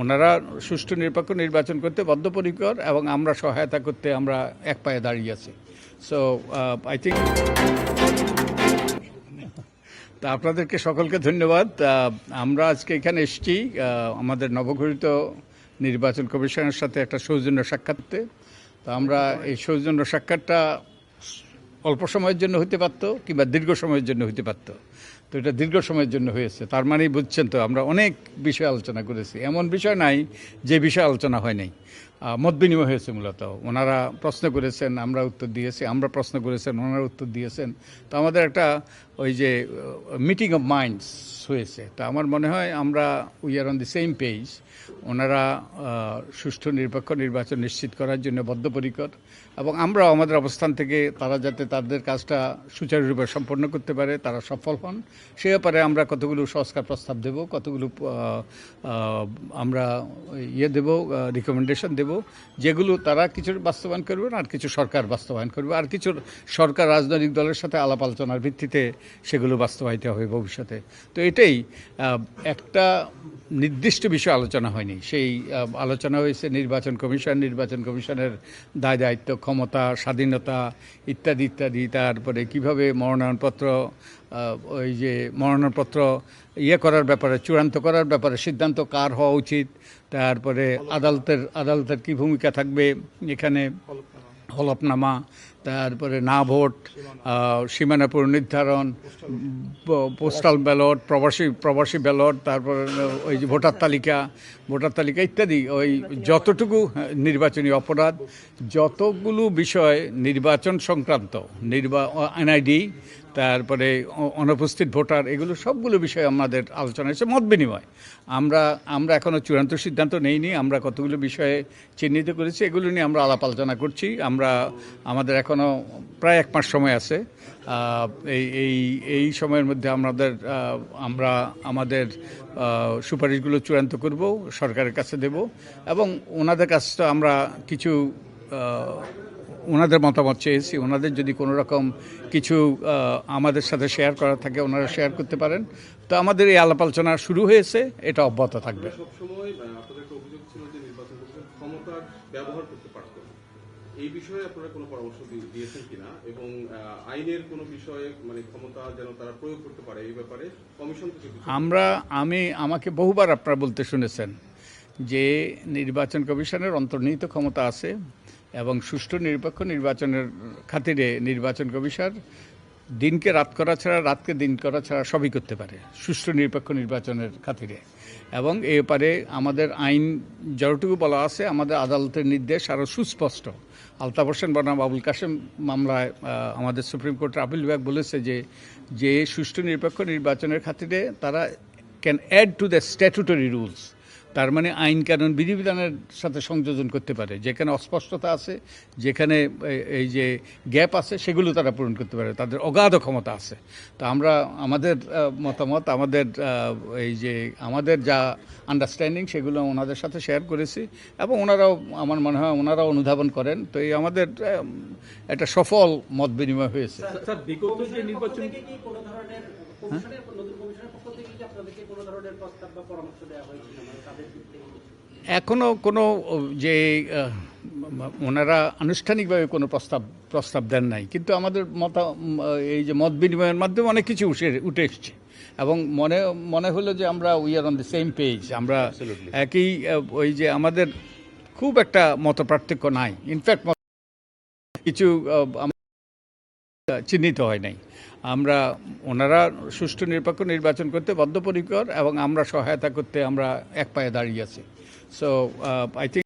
ওনারা সুষ্ঠু নিরপেক্ষ নির্বাচন করতে বদ্ধপরিকর এবং আমরা সহায়তা করতে আমরা এক পায়ে দাঁড়িয়ে আছি। সো আই থিঙ্ক তা আপনাদেরকে সকলকে ধন্যবাদ। আমরা আজকে এখানে এসেছি আমাদের নবগঠিত নির্বাচন কমিশনের সাথে একটা সৌজন্য সাক্ষাৎতে তো আমরা এই সৌজন্য সাক্ষাৎটা অল্প সময়ের জন্য হতে পারতো কিংবা দীর্ঘ সময়ের জন্য হতে পারত। তো এটা দীর্ঘ সময়ের জন্য হয়েছে। তার মানেই বুঝছেন তো, আমরা অনেক বিষয় আলোচনা করেছি। এমন বিষয় নাই যে বিষয় আলোচনা হয় নাই। মত বিনিময় হয়েছে মূলত। ওনারা প্রশ্ন করেছেন, আমরা উত্তর দিয়েছি, আমরা প্রশ্ন করেছেন, ওনারা উত্তর দিয়েছেন। তো আমাদের একটা ওই যে মিটিং অফ মাইন্ডস হয়েছে। তা আমার মনে হয় আমরা we are on the same page ওনারা সুষ্ঠু নিরপেক্ষ নির্বাচন নিশ্চিত করার জন্য বদ্ধপরিকর এবং আমরাও আমাদের অবস্থান থেকে তারা যাতে তাদের কাজটা সুচারুরূপে সম্পন্ন করতে পারে, তারা সফল হন। সে ব্যাপারে আমরা কতগুলো সংস্কার প্রস্তাব দেব, কতগুলো আমরা ইয়ে দেব রিকমেন্ডেশন দেব, যেগুলো তারা কিছু বাস্তবায়ন করবে আর কিছু সরকার বাস্তবায়ন করবে। আর কিছু সরকার রাজনৈতিক দলের সাথে আলাপ আলোচনার ভিত্তিতে সেগুলো বাস্তবায়িত হবে ভবিষ্যতে। তো এটাই একটা নির্দিষ্ট বিষয় আলোচনা হয়নি। সেই আলোচনা হয়েছে নির্বাচন কমিশন, নির্বাচন কমিশনের দায় দায়িত্ব, ক্ষমতা, স্বাধীনতা ইত্যাদি ইত্যাদি, তারপরে কীভাবে মনোনয়নপত্র ওই যে মনোনয়নপত্র ইয়ে করার ব্যাপারে, চূড়ান্ত করার ব্যাপারে সিদ্ধান্ত কার হওয়া উচিত, তারপরে আদালতের আদালতের কি ভূমিকা থাকবে, এখানে হলফনামা তারপরে না ভোট সীমানা পুনর্নির্ধারণ পোস্টাল ব্যালট প্রবাসী প্রবাসী ব্যালট তারপরে ওই যে ভোটার তালিকা ভোটার তালিকা ইত্যাদি, ওই যতটুকু নির্বাচনী অপরাধ, যতগুলো বিষয় নির্বাচন সংক্রান্ত, নির্বা এনআইডি তারপরে অনুপস্থিত ভোটার, এগুলো সবগুলো বিষয় আমাদের আলোচনা হয়েছে মত বিনিময়। আমরা আমরা এখনও চূড়ান্ত সিদ্ধান্ত নেইনি, আমরা কতগুলো বিষয়ে চিহ্নিত করেছি, এগুলো নিয়ে আমরা আলাপ আলোচনা করছি, আমরা, আমাদের এখনও প্রায় এক মাস সময় আছে। এই এই এই সময়ের মধ্যে আমাদের আমরা আমাদের সুপারিশগুলো চূড়ান্ত করব, সরকারের কাছে দেব এবং ওনাদের কাছে তো আমরা কিছু ওনাদের মতামত চেয়েছি। ওনাদের যদি কোনো রকম কিছু আমাদের সাথে শেয়ার করা থাকে, ওনারা শেয়ার করতে পারেন। তো আমাদের এই আলাপ আলোচনা শুরু হয়েছে, এটা অব্যাহত থাকবে। ব্যবহার করতে এই বিষয়ে আপনারা কোনো পরামর্শ দিয়েছেন কিনা? এবং আইনের কোনো বিষয়ে মানে ক্ষমতা যেন তারা প্রয়োগ করতে পারে এই ব্যাপারে কমিশন আমরা, আমি, আমাকে বহুবার আপনারা বলতে শুনেছেন যে নির্বাচন কমিশনের অন্তর্নিহিত ক্ষমতা আছে এবং সুষ্ঠু নিরপেক্ষ নির্বাচনের খাতিরে নির্বাচন কমিশন দিনকে রাত করা ছাড়া, রাতকে দিন করা ছাড়া সবই করতে পারে, সুষ্ঠু নিরপেক্ষ নির্বাচনের খাতিরে। এবং এ ব্যাপারে আমাদের আইন যতটুকু বলা আছে, আমাদের আদালতের নির্দেশ আরও সুস্পষ্ট। আলতাফ হোসেন বনাম আবুল কাশেম মামলায় আমাদের সুপ্রিম কোর্টের আপিল বিভাগ বলেছে যে যে সুষ্ঠু নিরপেক্ষ নির্বাচনের খাতিরে তারা can add to the statutory rules তার মানে আইন কানুন বিধিবিধানের সাথে সংযোজন করতে পারে। যেখানে অস্পষ্টতা আছে যেখানে এই যে গ্যাপ আছে সেগুলো তারা পূরণ করতে পারে। তাদের অগাধ ক্ষমতা আছে। তো আমরা আমাদের মতামত আমাদের এই যে আমাদের যা আন্ডারস্ট্যান্ডিং সেগুলো ওনাদের সাথে শেয়ার করেছি এবং ওনারাও আমার মনে হয় ওনারাও অনুধাবন করেন। তো এই আমাদের একটা সফল মত বিনিময় হয়েছে। স্যার বিগত যে নির্বাচন থেকে কি কোনো এখনও যে ওনারা আনুষ্ঠানিকভাবে কোনো প্রস্তাব প্রস্তাব দেন নাই। কিন্তু আমাদের মত এই যে মত বিনিময়ের মাধ্যমে অনেক কিছু উঠে উঠে এসছে। এবং মনে মনে হলো যে আমরা we are on the same page আমরা একই ওই যে আমাদের খুব একটা মত পার্থক্য নাই ইনফ্যাক্ট কিছু চিহ্নিত হয় নাই। আমরা ওনারা সুষ্ঠু নিরপেক্ষ নির্বাচন করতে বদ্ধপরিকর এবং আমরা সহায়তা করতে আমরা এক পায়ে দাঁড়িয়ে আছি। So I think